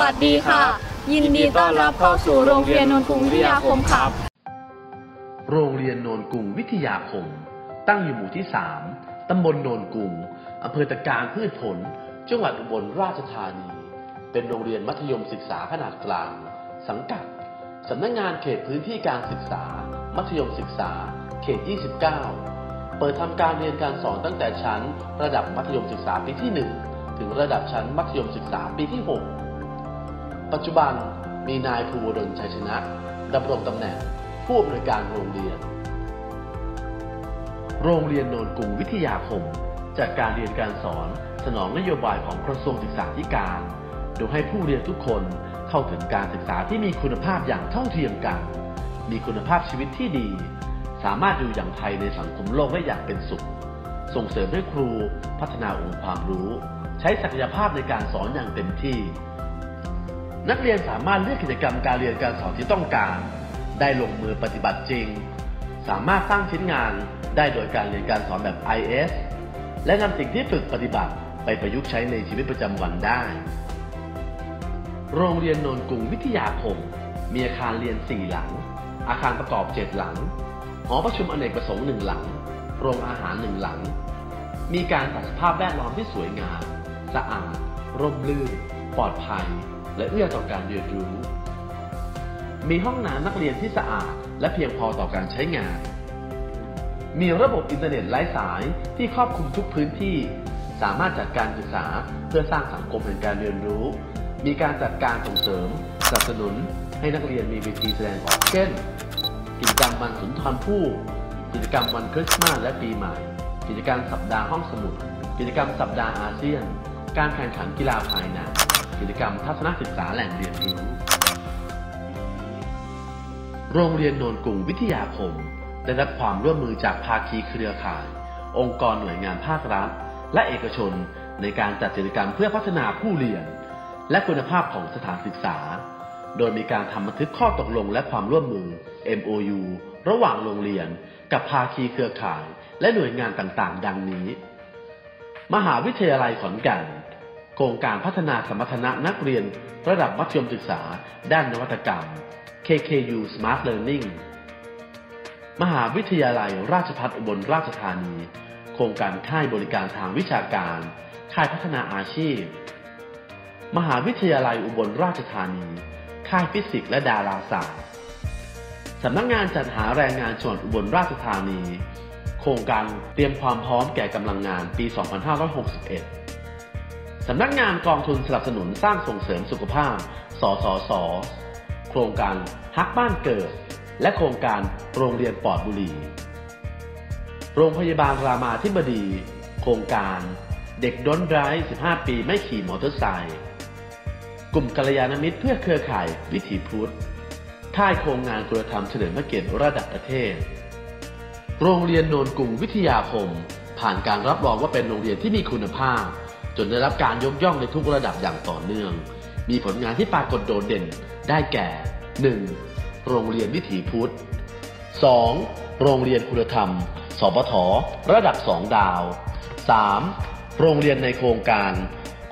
วัสดีค่ะ ยินดีต้อนรับเข้าสู่โรงเรียนนนทกรุงวิทยาคมครับ โรงเรียนโนนกรุงวิทยาคม ตั้งอยู่หมู่ที่ 3 ตำบลโนนกรุงอำเภอตะการพืชผล จังหวัดอุบลราชธานี เป็นโรงเรียนมัธยมศึกษาขนาดกลาง สังกัดสำนักงงานเขตพื้นที่การศึกษา มัธยมศึกษา เขต 29 เปิดทำการเรียนการสอนตั้งแต่ชั้น ระดับมัธยมศึกษาปีที่ 1 ถึงระดับชั้นมัธยมศึกษาปีที่ 6 ปัจจุบันมีนายภูวดลชัยชนะดำรงตำแหน่งผู้อำนวยการโรงเรียน โรงเรียนโนนกรุงวิทยาคม จัดการเรียนการสอนสนองนโยบายของกระทรวงศึกษาธิการ โดยให้ผู้เรียนทุกคนเข้าถึงการศึกษาที่มีคุณภาพอย่างเท่าเทียมกัน มีคุณภาพชีวิตที่ดี สามารถอยู่อย่างไทยในสังคมโลกได้อย่างเป็นสุข ส่งเสริมให้ครูพัฒนาองค์ความรู้ ใช้ศักยภาพในการสอนอย่างเต็มที่ นักเรียนสามารถเลือกกิจกรรมการเรียนการสอนที่ต้องการ ได้ลงมือปฏิบัติจริง สามารถสร้างชิ้นงานได้โดยการเรียนการสอนแบบ IS และนำสิ่งที่ฝึกปฏิบัติไปประยุกต์ใช้ในชีวิตประจำวันได้ โรงเรียนโนนกรุงวิทยาคม มีอาคารเรียน 4 หลัง อาคารประกอบ 7 หลัง หอประชุมอเนกประสงค์หนึ่งหลัง โรงอาหารหนึ่งหลัง มีการจัดสภาพแวดล้อมที่สวยงาม สะอาด ร่มรื่น ปลอดภัย และเอื้อต่อการเรียนรู้ มีห้องน้ำนักเรียนที่สะอาด และเพียงพอต่อการใช้งาน มีระบบอินเทอร์เน็ตไร้สายที่ครอบคลุมทุกพื้นที่ สามารถจัดการศึกษาเพื่อสร้างสังคมแห่งการเรียนรู้ มีการจัดการส่งเสริมสนับสนุน ให้นักเรียนมีเวทีแสดงออกเช่น กิจกรรมวันสุนทรภู่กิจกรรมวันคริสต์มาสและปีใหม่ กิจกรรมสัปดาห์ห้องสมุด กิจกรรมสัปดาห์อาเซียน การแข่งขันกีฬาภายใน กิจกรรมทัศนศึกษาแหล่งเรียนรู้ โรงเรียนโนนกุงวิทยาคม ได้รับความร่วมมือจากภาคีเครือข่าย องค์กรหน่วยงานภาครัฐ และเอกชนในการจัดกิจกรรมเพื่อพัฒนาผู้เรียน และคุณภาพของสถานศึกษา โดยมีการทำบันทึกข้อตกลงและความร่วมมือ MOU ระหว่างโรงเรียน กับภาคีเครือข่าย และหน่วยงานต่างๆ ดังนี้ มหาวิทยาลัยขอนแก่น โครงการพัฒนาสมรรถนะนักเรียน ระดับมัธยมศึกษา ด้านนวัตกรรม KKU Smart Learning มหาวิทยาลัยราชภัฏอุบลราชธานี โครงการค่ายบริการทางวิชาการ ค่ายพัฒนาอาชีพ มหาวิทยาลัยอุบลราชธานี ค่ายฟิสิกส์และดาราศาสตร์สำนักงงานจัดหาแรงงานจังหวัดอุบลราชธานี โครงการเตรียมความพร้อมแก่กำลังงานปี 2561 สำนักงานกองทุนสนับสนุนสร้างส่งเสริมสุขภาพ สสส โครงการฮักบ้านเกิด และโครงการโรงเรียนปลอดบุหรี่ โรงพยาบาลรามาธิบดี โครงการเด็กด้นไร้15 ปีไม่ขี่มอเตอร์ไซค์ กลุ่มกัลยาณมิตรเพื่อเครือข่ายวิถีพุทธ ค่ายโครงงานคุณธรรมเฉลิมพระเกียรติระดับประเทศ โรงเรียนโนนกุงวิทยาคม ผ่านการรับรองว่าเป็นโรงเรียนที่มีคุณภาพ จนได้รับการยกย่องในทุกระดับอย่างต่อเนื่อง มีผลงานที่ปรากฏโดดเด่นได้แก่ 1. โรงเรียนวิถีพุทธ 2. โรงเรียนคุณธรรมสปทระดับ 2 ดาว 3. โรงเรียนในโครงการ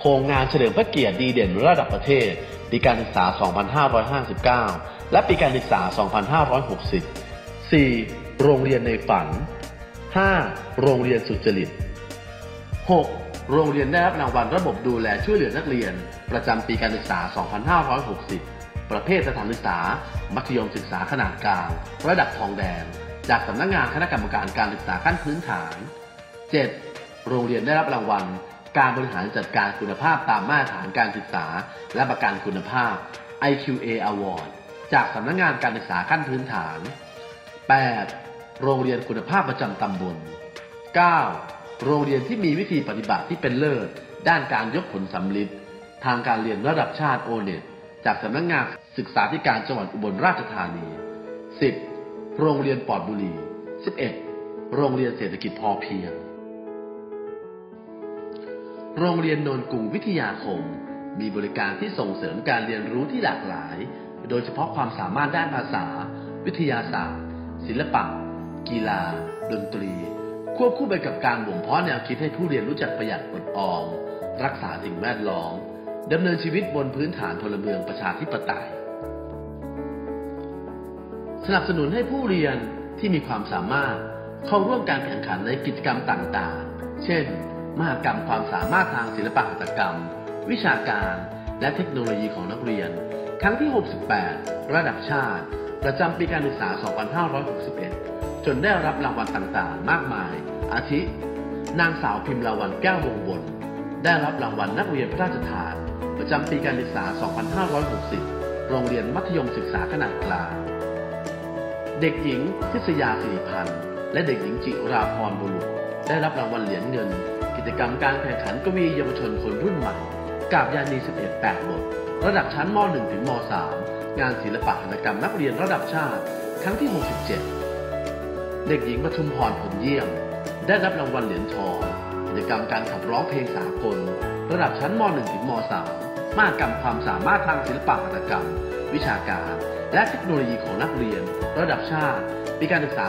โครงงานเฉลิมพระเกียรติดีเด่นระดับประเทศปีการศึกษา 2559 และปีการศึกษา 2560 4. โรงเรียนในฝัน 5. โรงเรียนสุจริต 6. โรงเรียนได้รับรางวัลระบบดูแลช่วยเหลือนักเรียน ประจำปีการศึกษา 2560 ประเภทสถานศึกษา มัธยมศึกษาขนาดกลาง ระดับทองแดง จากสำนักงานคณะกรรมการการศึกษาขั้นพื้นฐาน 7. โรงเรียนได้รับรางวัล การบริหารจัดการคุณภาพตามมาตรฐานการศึกษา และประกันคุณภาพ IQA Award จากสำนักงานการศึกษาขั้นพื้นฐาน 8. โรงเรียนคุณภาพประจำตำบล 9. โรงเรียนที่มีวิธีปฏิบัติที่เป็นเลิศ ด้านการยกผลสำลิดทางการเรียนระดับชาติโอเน็ตจากสำนักงานศึกษาธิการจังหวัดอุบลราชธานี 10. โรงเรียนปอดบุรี 11. โรงเรียนเศรษฐกิจพอเพียง โรงเรียนโนนกรุงวิทยาคม มีบริการที่ส่งเสริมการเรียนรู้ที่หลากหลาย โดยเฉพาะความสามารถด้านภาษา วิทยาศาสตร์ ศิลปะ กีฬา ดนตรี ควบคู่ไปกับการบ่มเพาะแนวคิดให้ผู้เรียนรู้จักประหยัดอดออม รักษาสิ่งแวดล้อมดำเนินชีวิตบนพื้นฐานพลเมืองประชาธิปไตย สนับสนุนให้ผู้เรียนที่มีความสามารถเข้าร่วมการแข่งขันในกิจกรรมต่างๆ เช่น มหกรรมความสามารถทางศิลปหัตถกรรม วิชาการ และเทคโนโลยีของนักเรียน ครั้งที่ 68 ระดับชาติ ประจำปีการศึกษา 2561 จนได้รับรางวัลต่างๆ มากมาย อาทิ นางสาวพิมลาวันแก้ววงบน ได้รับรางวัลนักเรียนพระราชทาน ประจำปีการศึกษา 2560 โรงเรียนมัธยมศึกษาขนาดกลาง เด็กหญิงทิษยาสิริพันธ์ และเด็กหญิงจิราพรบุรุษ ได้รับรางวัลเหรียญเงิน กิจกรรมการแข่งขันกวีเยาวชนคนรุ่นใหม่ กาบยานี11 8บท ระดับชั้นม .1 ถึงม .3 งานศิลปะหัตถกรรมนักเรียนระดับชาติ ครั้งที่ 67 เด็กหญิงปทุมพรผลเยี่ยม ได้รับรางวัลเหรียญทองกิจกรรมการขับร้องเพลงสากล ระดับชั้นม .1 ถึงม .3 มากกรรมความสามารถทางศิลปะหัตถกรรม วิชาการ และเทคโนโลยีของนักเรียน ระดับชาติปีการศึกษา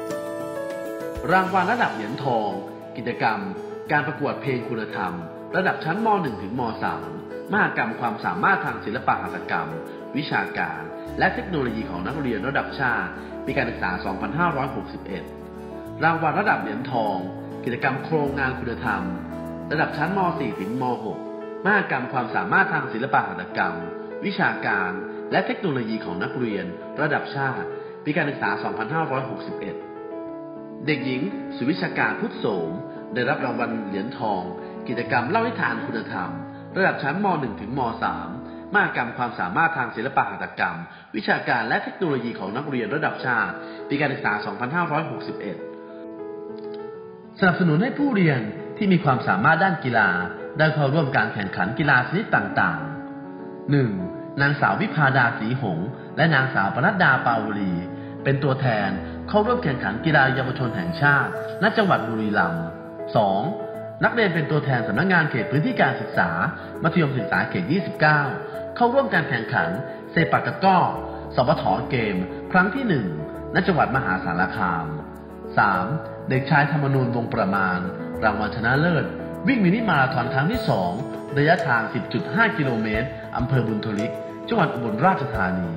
2561 รางวัลระดับเหรียญทอง กิจกรรม การประกวดเพลงคุณธรรม ระดับชั้นม .1 ถึงม .3 มหกรรมความสามารถทางศิลปะหัตถกรรม วิชาการ และเทคโนโลยีของนักเรียนระดับชาติ ปีการศึกษา 2561 รางวัลระดับเหรียญทอง กิจกรรมโครงงานคุณธรรม ระดับชั้นม .4 ถึงม .6 มหกรรมความสามารถทางศิลปะหัตถกรรม วิชาการ และเทคโนโลยีของนักเรียน ระดับชาติ ปีการศึกษา 2561 เด็กหญิง สุวิชาการพุทธโสม ได้รับรางวัลเหรียญทอง กิจกรรมเล่านิทานคุณธรรม ระดับชั้นม .1 ถึงม .3 มหกรรมความสามารถทางศิลปะหัตถกรรม วิชาการและเทคโนโลยีของนักเรียนระดับชาติ ปีการศึกษา 2561 สนับสนุนให้ผู้เรียนที่มีความสามารถด้านกีฬา ได้เข้าร่วมการแข่งขันกีฬาชนิดต่างๆ 1. นางสาววิพาดาสีหง และนางสาวปนัดดาปาวลีเป็นตัวแทนเข้าร่วมแข่งขันกีฬาเยาวชนแห่งชาติณจังหวัดบุรีรัมย์ 2. นักเรียนเป็นตัวแทนสำนักงานเขตพื้นที่การศึกษา มัธยมศึกษาเขต 29 เข้าร่วมการแข่งขันเซปักตะก้อสปทเกม ครั้งที่ 1 ณ จังหวัดมหาสารคาม 3. เด็กชายธรรมนูญวงประมาณ รางวัลชนะเลิศ วิ่งมินิมาราธอนครั้งที่ 2 ระยะทาง 10.5 กิโลเมตร อำเภอบุญทลิก จังหวัดอุบลราชธานี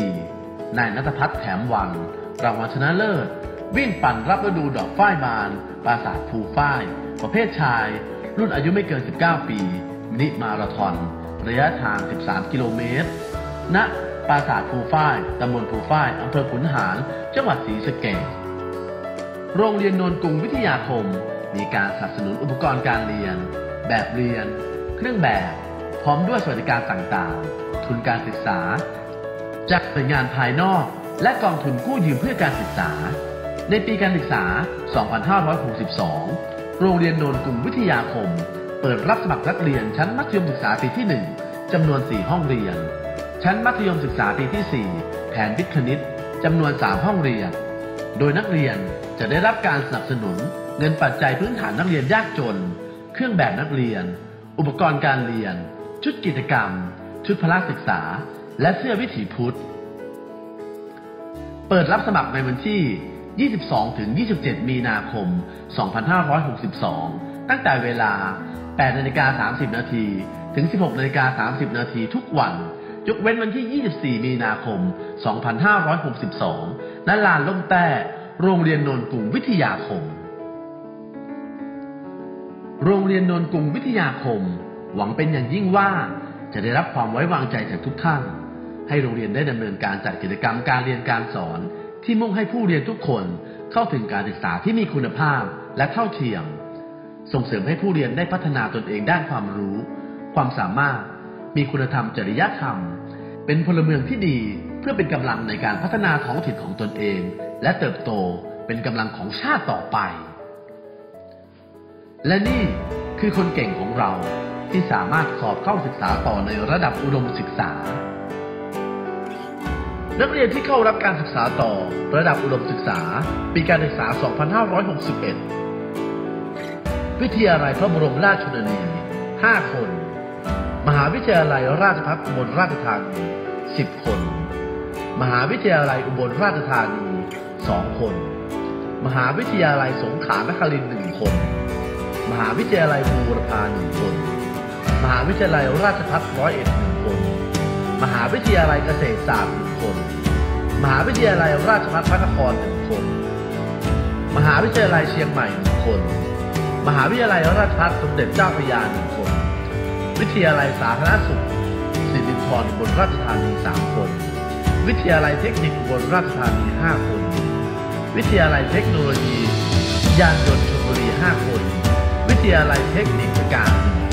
4. นายนัทพัฒน์แถมวังรางวัลชนะเลิศ วิ่งปั่นรับฤดูดอกฝ้ายบาน ปราสาทภูฝ้าย ประเภทชาย รุ่นอายุไม่เกิน 19 ปีมินิมาราธอน ระยะทาง 13 กิโลเมตร ณ ปราสาทภูฝ้าย ตำบลภูฝ้าย อำเภอขุนหาร จังหวัดศรีสะเกษโรงเรียนนนกรุงวิทยาคม มีการสนับสนุนอุปกรณ์การเรียน แบบเรียน เครื่องแบบ พร้อมด้วยสวัสดิการต่างๆ ทุนการศึกษา จากหน่วยงานภายนอก และกองทุนกู้ยืมเพื่อการศึกษา ในปีการศึกษา 2562 โรงเรียนโนนกรุงวิทยาคม เปิดรับสมัครนักเรียนชั้นมัธยมศึกษาปีที่ 1 จำนวน 4 ห้องเรียน ชั้นมัธยมศึกษาปีที่ 4 แผนวิทย์คณิต จำนวน 3 ห้องเรียน โดยนักเรียนจะได้รับการสนับสนุน เงินปัจจัยพื้นฐานนักเรียนยากจน เครื่องแบบนักเรียน อุปกรณ์การเรียน ชุดกิจกรรม ชุดพละศึกษา และเสื้อวิถีพุทธ เปิดรับสมัครในวันที่ 22 ถึง 27 มีนาคม 2562 ตั้งแต่เวลา 8 นาฬิกา 30 นาที ถึง 16 นาฬิกา 30 นาทีทุกวัน ยกเว้นวันที่ 24 มีนาคม 2562 ณ ลานล่มแต้ โรงเรียนนนกรุงวิทยาคม โรงเรียนนนกรุงวิทยาคม หวังเป็นอย่างยิ่งว่าจะได้รับความไว้วางใจจากทุกท่าน ให้โรงเรียนได้ดำเนินการจัดกิจกรรมการเรียนการสอน ที่มุ่งให้ผู้เรียนทุกคนเข้าถึงการศึกษาที่มีคุณภาพและเท่าเทียม ส่งเสริมให้ผู้เรียนได้พัฒนาตนเองด้านความรู้ ความสามารถ มีคุณธรรมจริยธรรม เป็นพลเมืองที่ดีเพื่อเป็นกำลังในการพัฒนาท้องถิ่นของตนเอง และเติบโตเป็นกำลังของชาติต่อไป และนี่คือคนเก่งของเราที่สามารถสอบเข้าศึกษาต่อในระดับอุดมศึกษา นักเรียนที่เข้ารับการศึกษาต่อระดับอุดมศึกษา ปีการศึกษา 2561 วิทยาลัยพระบรมราชชนนี 5 คน มหาวิทยาลัยราชภัฏอุบลราชธานี 10 คน มหาวิทยาลัยอุบลราชธานี 2 คน มหาวิทยาลัยสงขลานครินทร์1คน มหาวิทยาลัยบูรพา1คน มหาวิทยาลัยราชภัฏร้อยเอ็ดหนึ่งคน มหาวิทยาลัยเกษตรศาสตร์หนึ่งคน มหาวิทยาลัยราชภัฏพระนครหนึ่งคน มหาวิทยาลัยเชียงใหม่หนึ่งคน มหาวิทยาลัยราชภัฏสมเด็จเจ้าพระยาหนึ่งคน วิทยาลัยสาธารณสุขสิรินธรอุบลราชธานีสามคน วิทยาลัยเทคนิคบลราชธานีห้าคน วิทยาลัยเทคโนโลยี ยานยนต์ชลบุรีห้าคน วิทยาลัยเทคนิคการหนึ่ง